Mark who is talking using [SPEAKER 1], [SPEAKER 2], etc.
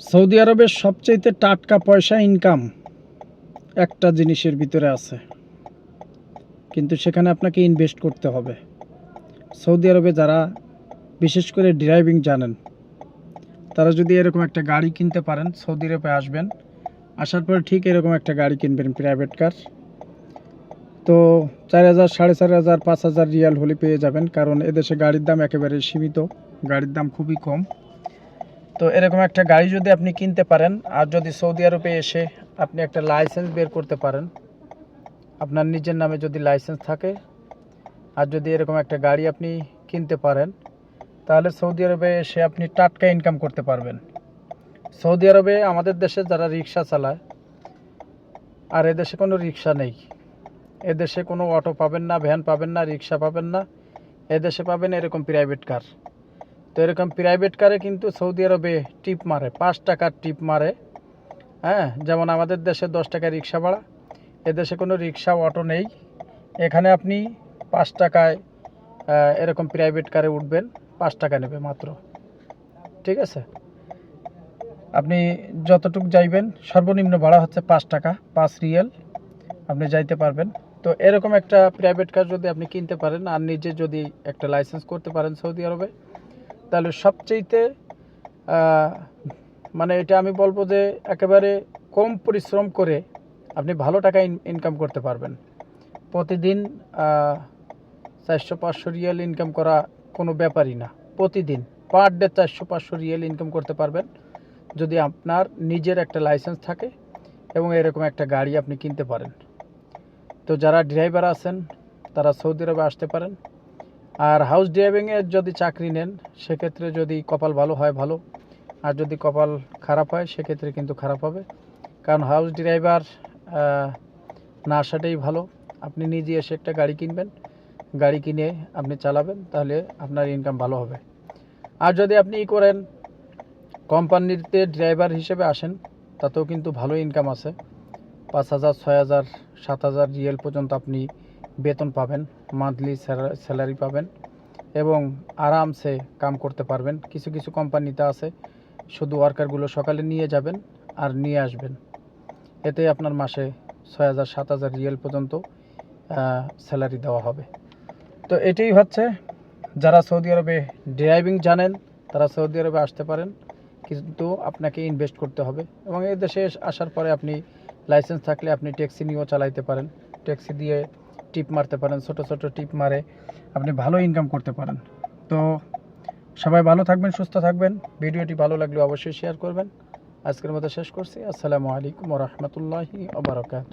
[SPEAKER 1] Saudi আরবের সবচাইতে টাটকা পয়সা ইনকাম একটা জিনিসের ভিতরে আছে। কিন্তু সেখানে আপনাকে ইনভেস্ট করতে হবে। সৌদি আরবে যারা, বিশেষ করে ড্রাইভিং জানেন, তারা যদি এরকম একটা গাড়ি কিনতে পারেন, সৌদি আরবে আসবেন, আসার পরে ঠিক এরকম একটা গাড়ি কিনবেন প্রাইভেট কার তো চার হাজার, সাড়ে চার হাজার, পাঁচ হাজার রিয়াল হলে পেয়ে যাবেন, কারণ এদেশে গাড়ির দাম একেবারে সীমিত, গাড়ির দাম খুবই কম। তো এরকম একটা গাড়ি যদি আপনি কিনতে পারেন, আর যদি সৌদি আরবে এসে আপনি একটা লাইসেন্স বের করতে পারেন, আপনার নিজের নামে যদি লাইসেন্স থাকে, আর যদি এরকম একটা গাড়ি আপনি কিনতে পারেন, তাহলে সৌদি আরবে এসে আপনি টাটকা ইনকাম করতে পারবেন। সৌদি আরবে আমাদের দেশে যারা রিক্সা চালায়, আর এদেশে কোনো রিক্সা নেই। এদেশে কোনো অটো পাবেন না, ভ্যান পাবেন না, রিক্সা পাবেন না, এদেশে পাবেন এরকম প্রাইভেট কার তো এরকম প্রাইভেট কারে কিন্তু সৌদি আরবে টিপ মারে, পাঁচ টাকার টিপ মারে। হ্যাঁ যেমন আমাদের দেশে দশ টাকা রিক্সা ভাড়া, এদেশে কোনো রিক্সা অটো নেই। এখানে আপনি পাঁচ টাকায় এরকম প্রাইভেট কারে উঠবেন, পাঁচ টাকা নেবে মাত্র। ঠিক আছে? আপনি যতটুকু যাইবেন সর্বনিম্ন ভাড়া হচ্ছে পাঁচ টাকা, পাঁচ রিয়েল, আপনি যাইতে পারবেন। তো এরকম একটা প্রাইভেট কার যদি আপনি কিনতে পারেন, আর নিজে যদি একটা লাইসেন্স করতে পারেন সৌদি আরবে তাহলে সবচেয়েতে মানে এটা আমি বলব যে একেবারে কম পরিশ্রম করে আপনি ভালো টাকা ইনকাম করতে পারবেন। প্রতিদিন চারশো পাঁচশো রিয়েল ইনকাম করা কোনো ব্যাপারই না। প্রতিদিন পার ডে চারশো পাঁচশো রিয়েল ইনকাম করতে পারবেন। যদি আপনার নিজের একটা লাইসেন্স থাকে এবং এরকম একটা গাড়ি আপনি কিনতে পারেন। তো যারা ড্রাইভার আছেন, তারা সৌদি আরবে আসতে পারেন। আর হাউস ড্রাইভিংয়ের যদি চাকরি নেন, সেক্ষেত্রে যদি কপাল ভালো হয়, ভালো। আর যদি কপাল খারাপ হয়, সেক্ষেত্রে কিন্তু খারাপ হবে। কারণ হাউস ড্রাইভার না আসাটাই ভালো। আপনি নিজে এসে একটা গাড়ি কিনবেন, গাড়ি কিনে আপনি চালাবেন, তাহলে আপনার ইনকাম ভালো হবে। আর যদি আপনি ই করেন, কোম্পানিতে ড্রাইভার হিসেবে আসেন, তাতেও কিন্তু ভালো ইনকাম আছে। পাঁচ হাজার, ছয় হাজার, সাত হাজার রিয়েল পর্যন্ত আপনি বেতন পাবেন মান্থলি স্যালারি পাবেন এবং আরামসে কাম করতে পারবেন। কিছু কিছু কোম্পানিতে আছে, শুধু ওয়ার্কারগুলো সকালে নিয়ে যাবেন আর নিয়ে আসবেন। এতে আপনার মাসে ছয় হাজার, সাত হাজার রিয়েল পর্যন্ত স্যালারি দেওয়া হবে। তো এটাই হচ্ছে, যারা সৌদি আরবে ড্রাইভিং জানেন, তারা সৌদি আরবে আসতে পারেন, কিন্তু আপনাকে ইনভেস্ট করতে হবে এবং এই দেশে আসার পরে আপনি লাইসেন্স থাকলে আপনি ট্যাক্সি নিয়েও চালাইতে পারেন। ট্যাক্সি দিয়ে টিপ মারতে পারেন, ছোট ছোট টিপ মারে, আপনি ভালো ইনকাম করতে পারেন। তো সবাই ভালো থাকবেন, সুস্থ থাকবেন। ভিডিওটি ভালো লাগলে অবশ্যই শেয়ার করবেন। আজকের মতো শেষ করছি। আসসালামু আলাইকুম রহমতুল্লাহি আবরকাত